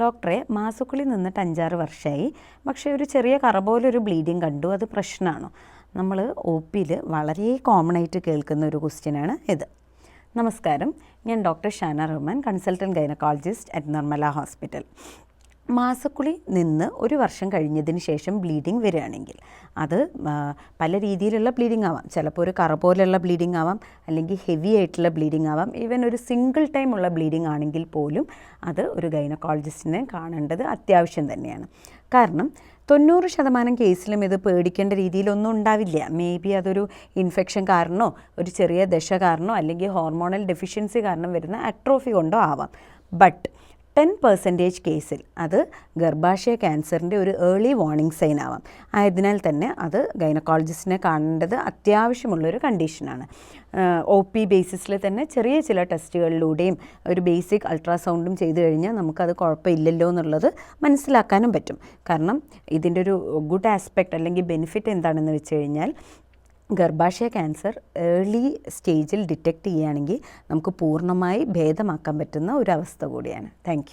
ഡോക്ടറെ മാസക്കുളി നിന്നിട്ട് അഞ്ചാറ് വർഷമായി പക്ഷേ ഒരു ചെറിയ കറ പോലൊരു ബ്ലീഡിങ് കണ്ടു. അത് പ്രശ്നമാണോ? നമ്മൾ ഒ പിയിൽ വളരെ കോമൺ ആയിട്ട് കേൾക്കുന്ന ഒരു ക്വസ്റ്റ്യനാണ് ഇത്. നമസ്കാരം. ഞാൻ doctor Shana Rahman consultant gynaecologist at Nirmala hospital. മാസക്കുളി നിന്ന് ഒരു വർഷം കഴിഞ്ഞതിന് ശേഷം ബ്ലീഡിങ് വരികയാണെങ്കിൽ അത് പല രീതിയിലുള്ള ബ്ലീഡിങ് ആവാം. ചിലപ്പോൾ ഒരു കറ പോലെയുള്ള ബ്ലീഡിങ് ആവാം അല്ലെങ്കിൽ ഹെവി ആയിട്ടുള്ള ബ്ലീഡിങ് ആവാം. ഈവൻ ഒരു സിംഗിൾ ടൈം ഉള്ള ബ്ലീഡിങ് ആണെങ്കിൽ പോലും അത് ഒരു ഗൈനക്കോളജിസ്റ്റിനെ കാണേണ്ടത് അത്യാവശ്യം തന്നെയാണ്. കാരണം തൊണ്ണൂറ് ശതമാനം കേസിലും ഇത് പേടിക്കേണ്ട രീതിയിലൊന്നും ഉണ്ടാവില്ല. മേ ബി അതൊരു ഇൻഫെക്ഷൻ കാരണമോ ഒരു ചെറിയ ദശ കാരണമോ അല്ലെങ്കിൽ ഹോർമോണൽ ഡെഫിഷ്യൻസി കാരണം വരുന്ന അട്രോഫി കൊണ്ടോ ആവാം. ബട്ട് ടെൻ പെർസെന്റേജ് കേസിൽ അത് ഗർഭാശയ ക്യാൻസറിന്റെ ഒരു ഏർലി വാർണിംഗ് സൈൻ ആവാം ആയതിനാൽ തന്നെ അത് ഗൈനക്കോളജിസ്റ്റിനെ കാണേണ്ടത് അത്യാവശ്യമുള്ളൊരു കണ്ടീഷനാണ്. ഒ പി ബേസിസിൽ തന്നെ ചെറിയ ചില ടെസ്റ്റുകളിലൂടെയും ഒരു ബേസിക് അൾട്രാസൗണ്ടും ചെയ്തു കഴിഞ്ഞാൽ നമുക്കത് കുഴപ്പമില്ലല്ലോ എന്നുള്ളത് മനസ്സിലാക്കാനും പറ്റും. കാരണം ഇതിന്റെ ഒരു ഗുഡ് ആസ്പെക്റ്റ് അല്ലെങ്കിൽ ബെനിഫിറ്റ് എന്താണെന്ന് വെച്ച് കഴിഞ്ഞാൽ ഗർഭാശയ ക്യാൻസർ ഏർലി സ്റ്റേജിൽ ഡിറ്റക്റ്റ് ചെയ്യുകയാണെങ്കിൽ നമുക്ക് പൂർണമായി ഭേദമാക്കാൻ പറ്റുന്ന ഒരു അവസ്ഥ കൂടിയാണ്. താങ്ക്